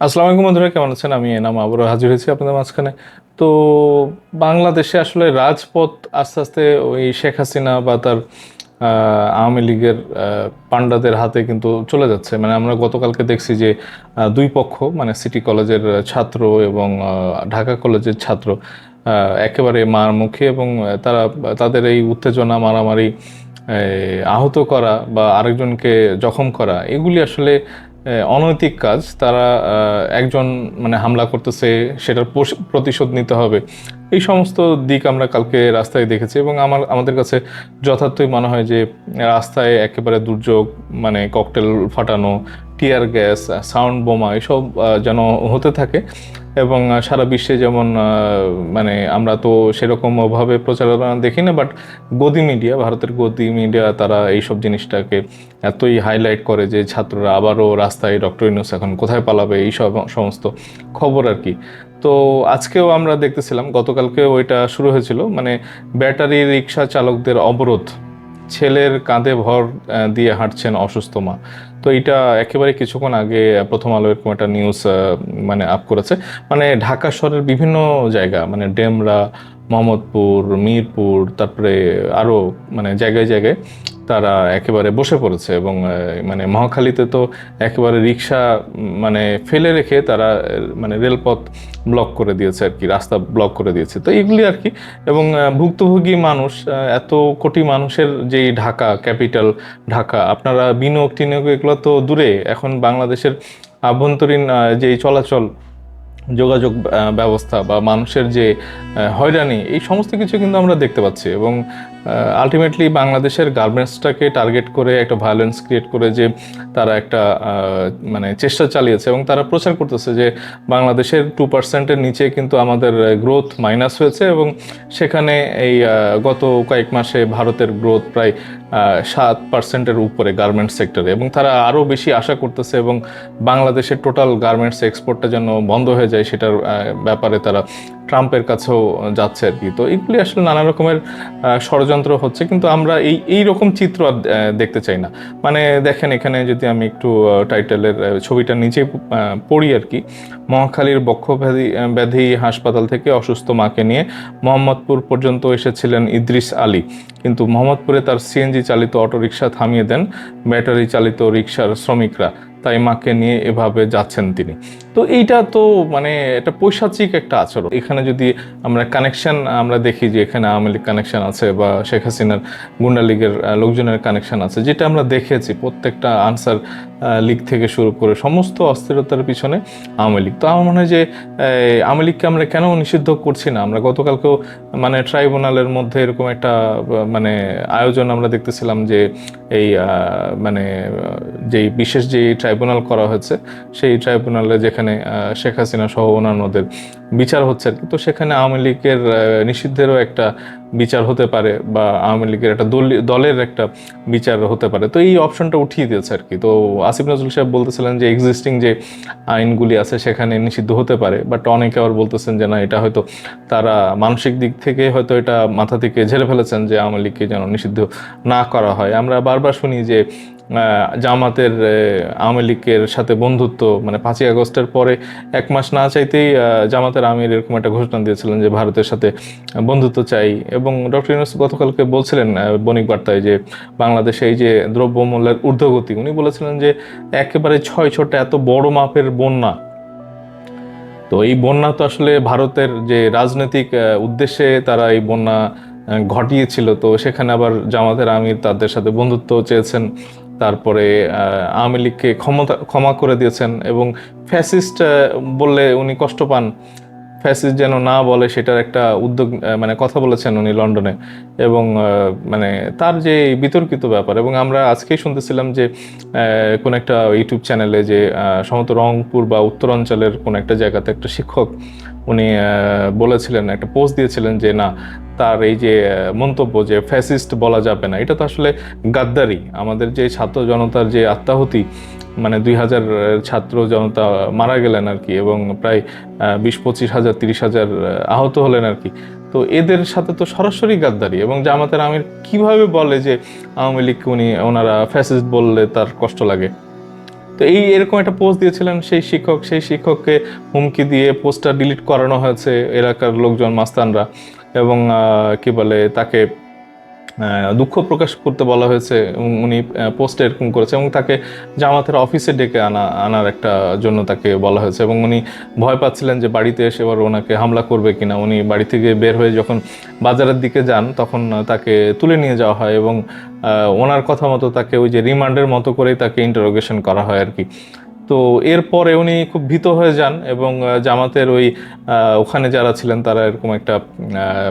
আসসালামু আলাইকুম বন্ধুরা কেমন আছেন? আমি এনাম আবারও হাজির হয়েছি আপনাদের মাঝখানে। তো বাংলাদেশে আসলে রাজপথ আস্তে আস্তে ওই শেখ হাসিনা বা তার আওয়ামী লীগের আহ, পান্ডাদের হাতে কিন্তু চলে যাচ্ছে। মানে আমরা গতকালকে দেখছি যে দুই পক্ষ মানে সিটি কলেজের ছাত্র এবং ঢাকা কলেজের ছাত্র একেবারে মার মুখে এবং তারা তাদের এই উত্তেজনা মারামারি আহত করা বা আরেকজনকে জখম করা এগুলি আসলে অনৈতিক কাজ, তারা একজন মানে হামলা করতেছে, সেটার প্রতিশোধ নিতে হবে। এই সমস্ত দিক আমরা কালকে রাস্তায় দেখেছি এবং আমার, আমাদের কাছে যথার্থই মনে হয় যে, রাস্তায় একেবারে দুর্যোগ মানে ককটেল ফাটানো, টিয়ার গ্যাস, সাউন্ড বোমা, এসব যেন হতে থাকে। এবং সারা বিশ্বে যেমন মানে আমরা তো সেরকমভাবে প্রচারণা দেখি না বাট গদি মিডিয়া ভারতের গদি মিডিয়া তারা এইসব জিনিসটাকে এতই হাইলাইট করে যে ছাত্ররা আবারও রাস্তায় ডক্টর ইউনুস এখন কোথায় পালাবে, এই সব, সমস্ত খবর আর কি। তো আজকেও আমরা দেখতেছিলাম গতকালকে ওইটা শুরু হয়েছিল মানে ব্যাটারি রিক্সা চালকদের অবরোধ, ছেলের কাঁধে ভর দিয়ে হাঁটছেন অসুস্থ মা। তো এটা একেবারে কিছুক্ষণ আগে প্রথম আলো এরকম একটা নিউজ মানে আপ করেছে। মানে ঢাকা শহরের বিভিন্ন জায়গা মানে ডেমরা, মোহাম্মদপুর, মিরপুর, তারপরে আরও মানে জায়গায় জায়গায় তারা একেবারে বসে পড়েছে এবং মানে মহাখালীতে তো একেবারে রিক্সা মানে ফেলে রেখে তারা মানে রেলপথ ব্লক করে দিয়েছে আর কি, রাস্তা ব্লক করে দিয়েছে। তো এগুলি আর কি। এবং ভুক্তভোগী মানুষ এত কোটি মানুষের যেই ঢাকা, ক্যাপিটাল ঢাকা, আপনারা বিনিয়োগ টিনিয়োগ এগুলো তো দূরে। এখন বাংলাদেশের আভ্যন্তরীণ যেই চলাচল যোগাযোগ ব্যবস্থা বা মানুষের যে হয়রানি, এই সমস্ত কিছু কিন্তু আমরা দেখতে পাচ্ছি এবং আলটিমেটলি বাংলাদেশের গার্মেন্টসটাকে টার্গেট করে একটা ভায়োলেন্স ক্রিয়েট করে যে, তারা একটা মানে চেষ্টা চালিয়েছে এবং তারা প্রচার করতেছে যে, বাংলাদেশের টু পার্সেন্টের নিচে কিন্তু আমাদের গ্রোথ মাইনাস হয়েছে এবং সেখানে এই গত কয়েক মাসে ভারতের গ্রোথ প্রায় সাত পার্সেন্টের উপরে গার্মেন্টস সেক্টরে এবং তারা আরও বেশি আশা করতেছে এবং বাংলাদেশের টোটাল গার্মেন্টস এক্সপোর্টটা যেন বন্ধ হয়ে যায় সেটার ব্যাপারে তারা ট্রাম্পের কাছেও যাচ্ছে আর কি। তো এগুলি আসলে নানা রকমের ষড়যন্ত্র হচ্ছে, কিন্তু আমরা এই এই রকম চিত্র আর দেখতে চাই না। মানে দেখেন এখানে যদি আমি একটু টাইটেলের ছবিটা নিচে পড়ি আর কি, মহাখালীর বক্ষব্যাধি ব্যাধি হাসপাতাল থেকে অসুস্থ মাকে নিয়ে মোহাম্মদপুর পর্যন্ত এসেছিলেন ইদ্রিস আলী। কিন্তু মোহাম্মদপুরে তার সিএনজি চালিত অটোরিকশা থামিয়ে দেন, ব্যাটারি চালিত রিক্সার শ্রমিকরা। তাই মাকে নিয়ে এভাবে যাচ্ছেন তিনি। তো এইটা তো মানে এটা পৈশাচিক একটা আচরণ। এখানে যদি আমরা কানেকশন আমরা দেখি যে এখানে আওয়ামী লীগ কানেকশন আছে বা শেখ হাসিনার গুন্ডা লীগের লোকজনের কানেকশন আছে, যেটা আমরা দেখেছি প্রত্যেকটা আনসার লীগ থেকে শুরু করে সমস্ত অস্থিরতার পিছনে আওয়ামী লীগ। তো আমার মনে হয় যে আওয়ামী লীগকে আমরা কেন নিষিদ্ধ করছি না? আমরা গতকালকেও মানে ট্রাইব্যুনালের মধ্যে এরকম একটা মানে আয়োজন আমরা দেখতেছিলাম যে এই মানে যেই বিশেষ যে ট্রাইব্যুনাল করা হয়েছে, সেই ট্রাইব্যুনালে যেখানে শেখ হাসিনা সহ অন্যান্যদের বিচার হচ্ছে তো সেখানে আওয়ামী লীগের নিষিদ্ধেরও একটা বিচার হতে পারে বা আওয়ামী লীগের একটা দল দলের একটা বিচার হতে পারে। তো এই অপশনটা উঠিয়ে দিয়েছে আর কি। তো আসিফ নজরুল সাহেব বলতেছিলেন যে এক্সিস্টিং যে আইনগুলি আছে সেখানে নিষিদ্ধ হতে পারে বাট অনেকে আবার বলতেছেন যে না, এটা হয়তো তারা মানসিক দিক থেকে হয়তো এটা মাথা থেকে ঝেড়ে ফেলেছেন যে আওয়ামী লীগকে যেন নিষিদ্ধ না করা হয়। আমরা বারবার শুনি যে জামাতের আওয়ামী লীগের সাথে বন্ধুত্ব মানে পাঁচই আগস্টের পরে এক মাস না চাইতেই জামাতের আমির এরকম একটা ঘোষণা দিয়েছিলেন যে ভারতের সাথে বন্ধুত্ব চাই। এবং ডক্টর ইউনুস গতকালকে বলছিলেন বণিক বার্তায় যে বাংলাদেশে এই যে দ্রব্যমূল্যের ঊর্ধ্বগতি, উনি বলেছিলেন যে একেবারে ছয় ছোট এত বড় মাপের বন্যা। তো এই বন্যা তো আসলে ভারতের যে রাজনৈতিক উদ্দেশ্যে তারা এই বন্যা ঘটিয়েছিল, তো সেখানে আবার জামাতের আমির তাদের সাথে বন্ধুত্ব চেয়েছেন। তারপরে আওয়ামী লীগকে ক্ষমতা, ক্ষমা করে দিয়েছেন এবং ফ্যাসিস্ট বললে উনি কষ্ট পান। ফ্যাসিস্ট যেন না বলে সেটার একটা উদ্যোগ মানে কথা বলেছেন উনি লন্ডনে। এবং মানে তার যে বিতর্কিত ব্যাপার, এবং আমরা আজকেই শুনতেছিলাম যে কোন একটা ইউটিউব চ্যানেলে যে সম্ভবত রংপুর বা উত্তরাঞ্চলের কোন একটা জায়গাতে একটা শিক্ষক উনি বলেছিলেন, একটা পোস্ট দিয়েছিলেন যে, না, তার এই যে মন্তব্য যে ফ্যাসিস্ট বলা যাবে না, এটা তো আসলে গাদ্দারি। আমাদের যে ছাত্র জনতার যে আত্মাহুতি মানে দুই হাজার ছাত্র জনতা মারা গেলেন আর কি, এবং প্রায় বিশ, পঁচিশ হাজার, তিরিশ হাজার আহত হলেন আর কি। তো এদের সাথে তো সরাসরি গাদ্দারি, এবং জামাতের আমির কীভাবে বলে যে, আওয়ামী লীগকে উনি, ওনারা ফ্যাসিস্ট বললে তার কষ্ট লাগে? তো এই এরকম একটা পোস্ট দিয়েছিলেন সেই শিক্ষক, সেই শিক্ষককে হুমকি দিয়ে পোস্টটা ডিলিট করানো হয়েছে এলাকার লোকজন, মাস্তানরা এবং কি বলে, তাকে দুঃখ প্রকাশ করতে বলা হয়েছে উনি পোস্টে এরকম করেছে এবং তাকে জামাতের অফিসে ডেকে আনা, আনার একটা জন্য তাকে বলা হয়েছে এবং উনি ভয় পাচ্ছিলেন যে বাড়িতে এসে এবার ওনাকে হামলা করবে কিনা। উনি বাড়ি থেকে বের হয়ে যখন বাজারের দিকে যান, তখন তাকে তুলে নিয়ে যাওয়া হয় এবং ওনার কথা মতো তাকে ওই যে রিমান্ডের মতো করেই তাকে ইন্টারোগেশন করা হয় আর কি। তো এরপরে উনি খুব ভীত হয়ে যান এবং জামাতের ওই ওখানে যারা ছিলেন তারা এরকম একটা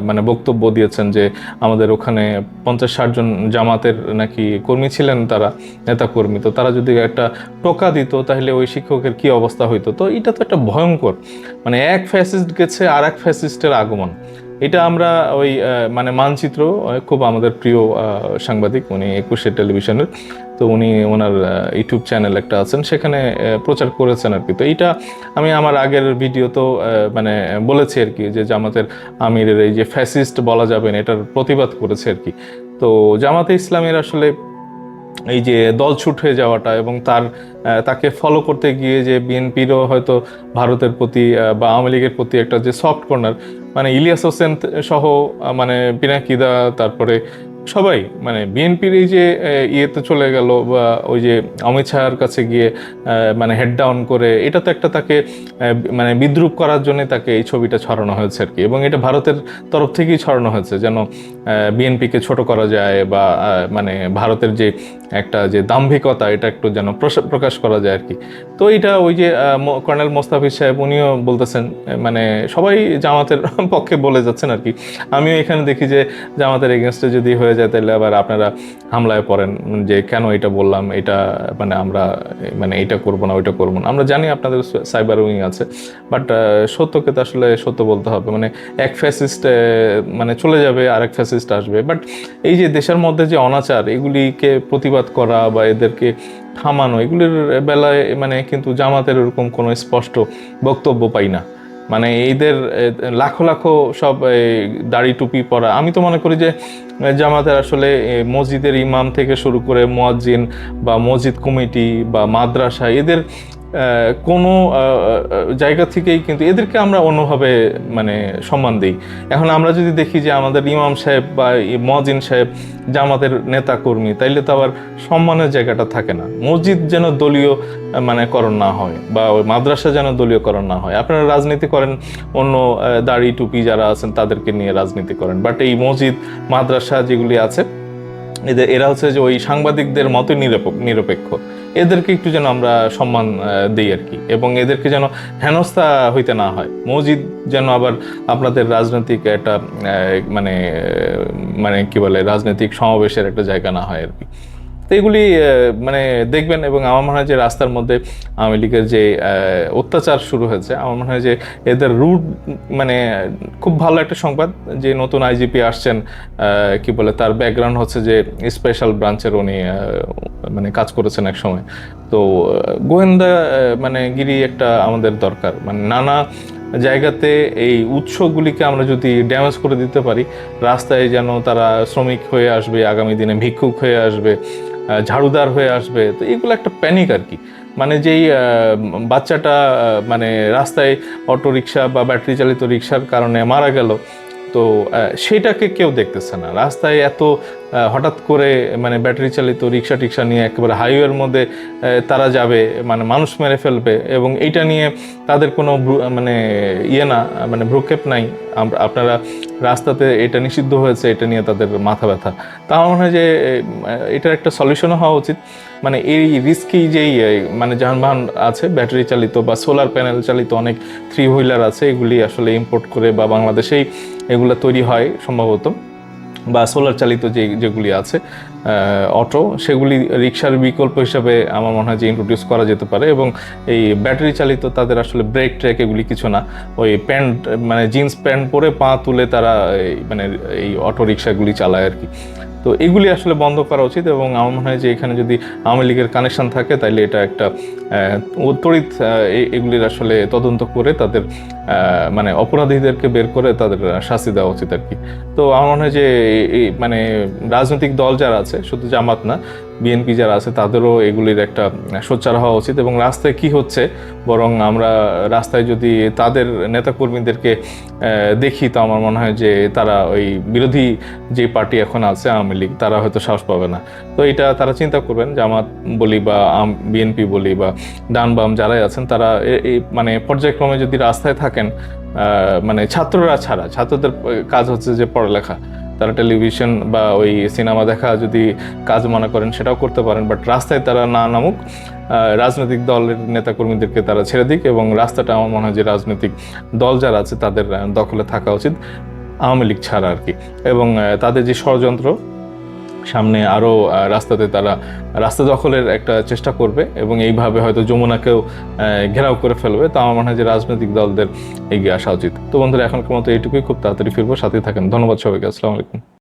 মানে বক্তব্য দিয়েছেন যে আমাদের ওখানে পঞ্চাশ ষাট জন জামাতের নাকি কর্মী ছিলেন তারা নেতা কর্মী তো তারা যদি একটা টোকা দিত তাহলে ওই শিক্ষকের কি অবস্থা হইতো? তো এটা তো একটা ভয়ঙ্কর মানে এক ফ্যাসিস্ট গেছে আর এক ফ্যাসিস্টের আগমন। এটা আমরা ওই মানে মানচিত্র খুব আমাদের প্রিয় সাংবাদিক, উনি একুশে টেলিভিশনের, তো উনি ওনার ইউটিউব চ্যানেল একটা আছেন, সেখানে প্রচার করেছেন আর কি। তো এইটা আমি আমার আগের ভিডিও তো মানে বলেছি আর কি, যে জামাতের আমিরের এই যে ফ্যাসিস্ট বলা যাবেন এটার প্রতিবাদ করেছে আর কি। তো জামাতে ইসলামের আসলে এই যে দল ছুট হয়ে যাওয়াটা এবং তার তাকে ফলো করতে গিয়ে যে বিএনপিরও হয়তো ভারতের প্রতি বা আওয়ামী লীগের প্রতি একটা যে সফট কর্নার মানে ইলিয়াস হোসেন সহ মানে পিনাকিদা তারপরে সবাই মানে বিএনপির এই যে ইয়েতে চলে গেল বা ওই যে অমিত শাহের কাছে গিয়ে মানে হেড ডাউন করে, এটা তো একটা তাকে মানে বিদ্রুপ করার জন্য তাকে এই ছবিটা ছড়ানো হয়েছে আর কি। এবং এটা ভারতের তরফ থেকেই ছড়ানো হয়েছে যেন বিএনপিকে ছোট করা যায় বা মানে ভারতের যে একটা যে দাম্ভিকতা, এটা একটু যেন প্রকাশ করা যায় আর কি। তো এটা ওই যে কর্নেল মোস্তাফিজ সাহেব, উনিও বলতেছেন মানে সবাই জামাতের পক্ষে বলে যাচ্ছেন আর কি। আমিও এখানে দেখি যে, জামাতের এগেনস্টে যদি হয়ে যায়, তাহলে আবার আপনারা হামলায় পড়েন, যে কেন এটা বললাম, এটা মানে আমরা মানে এটা করব না, ওইটা করব না। আমরা জানি আপনাদের সাইবার উইং আছে, বাট সত্যকে তো আসলে সত্য বলতে হবে। মানে এক ফ্যাসিস্ট মানে চলে যাবে আর এক ফ্যাসিস্ট আসবে। বাট এই যে দেশের মধ্যে যে অনাচার, এগুলিকে প্রতিবাদ করা বা এদেরকে থামানো, এগুলির বেলায় মানে কিন্তু জামাতের ওরকম কোনো স্পষ্ট বক্তব্য পাই না। মানে এইদের লাখো লাখো সব দাড়ি টুপি পরা। আমি তো মনে করি যে জামাতের আসলে মসজিদের ইমাম থেকে শুরু করে মোয়াজ্জিন বা মসজিদ কমিটি বা মাদ্রাসা, এদের কোনো জায়গা থেকেই কিন্তু এদেরকে আমরা অন্যভাবে মানে সম্মান দিই। এখন আমরা যদি দেখি যে আমাদের ইমাম সাহেব বা মজিন সাহেব জামাতের নেতা কর্মী তাইলে তো আবার সম্মানের জায়গাটা থাকে না। মসজিদ যেন দলীয় মানে করণ না হয় বা ওই মাদ্রাসা যেন দলীয় করণ না হয়। আপনারা রাজনীতি করেন, অন্য দাড়ি টুপি যারা আছেন তাদেরকে নিয়ে রাজনীতি করেন। বাট এই মসজিদ, মাদ্রাসা যেগুলি আছে, এদের, এরা হচ্ছে যে ওই সাংবাদিকদের মতো নিরপেক্ষ নিরপেক্ষ। এদেরকে একটু যেন আমরা সম্মান দিই আর কি। এবং এদেরকে যেন হেনস্থা হইতে না হয়। মসজিদ যেন আবার আপনাদের রাজনৈতিক একটা মানে মানে কি বলে, রাজনৈতিক সমাবেশের একটা জায়গা না হয় আর কি। তো এগুলি মানে দেখবেন এবং আমার মনে হয় যে রাস্তার মধ্যে আওয়ামী লীগের যে অত্যাচার শুরু হয়েছে, আমার মনে হয় যে এদের রুট মানে খুব ভালো একটা সংবাদ যে নতুন আইজিপি আসছেন কি বলে, তার ব্যাকগ্রাউন্ড হচ্ছে যে স্পেশাল ব্রাঞ্চের উনি মানে কাজ করেছেন এক সময়। তো গোয়েন্দা মানে গিরি একটা আমাদের দরকার। মানে নানা জায়গাতে এই উৎসগুলিকে আমরা যদি ড্যামেজ করে দিতে পারি, রাস্তায় যেন তারা শ্রমিক হয়ে আসবে, আগামী দিনে ভিক্ষুক হয়ে আসবে ঝাড়ুদার হয়ে আসবে, তো এগুলো একটা প্যানিক আর কি। মানে যেই বাচ্চাটা মানে রাস্তায় অটো রিক্সা বা ব্যাটারি চালিত রিক্সার কারণে মারা গেল, তো সেটাকে কেউ দেখতেছে না। রাস্তায় এত হঠাৎ করে মানে ব্যাটারি চালিত রিক্সা টিক্সা নিয়ে একেবারে হাইওয়ের মধ্যে তারা যাবে মানে মানুষ মেরে ফেলবে এবং এইটা নিয়ে তাদের কোনো মানে ইয়ে না মানে ভ্রুক্ষেপ নাই। আপনারা রাস্তাতে এটা নিষিদ্ধ হয়েছে, এটা নিয়ে তাদের মাথা ব্যথা। তা আমার মনে হয় যে এটার একটা সলিউশনও হওয়া উচিত। মানে এই রিস্কি যেই মানে যানবাহন আছে ব্যাটারি চালিত বা সোলার প্যানেল চালিত অনেক থ্রি হুইলার আছে, এগুলি আসলে ইম্পোর্ট করে বা বাংলাদেশেই এগুলো তৈরি হয় সম্ভবত। বা সোলার চালিত যে, যেগুলি আছে অটো সেগুলি রিক্সার বিকল্প হিসাবে আমার মনে হয় যে ইন্ট্রোডিউস করা যেতে পারে এবং এই ব্যাটারি চালিত তাদের আসলে ব্রেক ট্রেক এগুলি কিছু না। ওই প্যান্ট মানে জিন্স প্যান্ট পরে পা তুলে তারা মানে এই অটো রিক্সাগুলি চালায় আর কি। তো এগুলি আসলে বন্ধ করা উচিত এবং আমার মনে হয় যে এখানে যদি আওয়ামী লীগের কানেকশন থাকে তাহলে এটা একটা তড়িৎ এগুলির আসলে তদন্ত করে তাদের মানে অপরাধীদেরকে বের করে তাদের শাস্তি দেওয়া উচিত আর কি। তো আমার মনে হয় যে মানে রাজনৈতিক দল যারা আছে, শুধু জামাত না বিএনপি যারা আছে, তাদেরও এগুলির একটা সোচ্চার হওয়া উচিত এবং রাস্তায় কি হচ্ছে, বরং আমরা রাস্তায় যদি তাদের নেতাকর্মীদেরকে দেখি, তো আমার মনে হয় যে তারা ওই বিরোধী যে পার্টি এখন আছে, আওয়ামী লীগ, তারা হয়তো সাহস পাবে না। তো এটা তারা চিন্তা করবেন, জামাত বলি বা বিএনপি বলি বা ডান বাম যারাই আছেন, তারা মানে পর্যায়ক্রমে যদি রাস্তায় থাকেন মানে ছাত্ররা ছাড়া, ছাত্রদের কাজ হচ্ছে যে পড়ালেখা। তারা টেলিভিশন বা ওই সিনেমা দেখা যদি কাজ মনে করেন সেটাও করতে পারেন বাট রাস্তায় তারা না নামুক রাজনৈতিক দলের নেতাকর্মীদেরকে তারা ছেড়ে দিক এবং রাস্তাটা আমার মনে হয় যে রাজনৈতিক দল যারা আছে তাদের দখলে থাকা উচিত আওয়ামী লীগ ছাড়া আর কি। এবং তাদের যে ষড়যন্ত্র সামনে আরও রাস্তাতে তারা, রাস্তা দখলের একটা চেষ্টা করবে এবং এইভাবে হয়তো যমুনাকেও ঘেরাও করে ফেলবে। তা আমার মনে হয় যে রাজনৈতিক দলদের এগিয়ে আসা উচিত। তো বন্ধুরা, এখনকার মতো এইটুকুই। খুব তাড়াতাড়ি ফিরবো। সাথেই থাকেন। ধন্যবাদ সবাইকে। আসসালামু আলাইকুম।